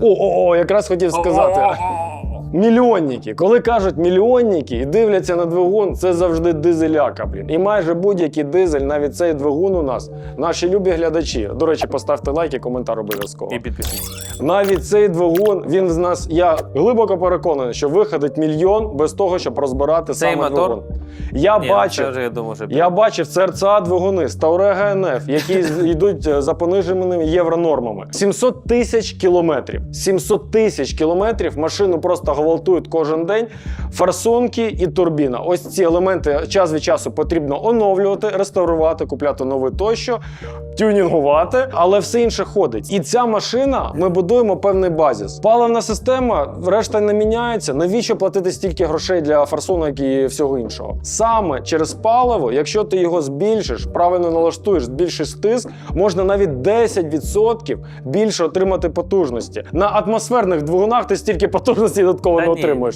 О, о, о, якраз хотів сказати. Мільйонники. Коли кажуть мільйонники і дивляться на двигун, це завжди дизеляка, блін. І майже будь-який дизель, навіть цей двигун у нас, наші любі глядачі. До речі, поставте лайк і коментар обов'язково. І підпишіться. Навіть цей двигун, він з нас, я глибоко переконаний, що виходить мільйон без того, щоб розбирати Цей саме мотор? двигун. Я Ні, бачив. Це я думаю, що Я бачив ЦРЦА двигуни з Тауре ГНФ, які йдуть е, за пониженими євронормами. 700 тисяч кілометрів. 700 тисяч кілометрів машину просто гвалтують кожен день. Форсунки і турбіна. Ось ці елементи час від часу потрібно оновлювати, реставрувати, купляти нове тощо, тюнінгувати, але все інше ходить. І ця машина ми будуємо певний базіс. Паливна система, решта не міняється. Навіщо платити стільки грошей для форсунок і всього іншого? Саме через паливо, якщо ти його збільшиш, правильно налаштуєш, збільшиш тиск, можна навіть 10% більше отримати потужності. На атмосферних двигунах ти стільки потужності додатково не отримуєш.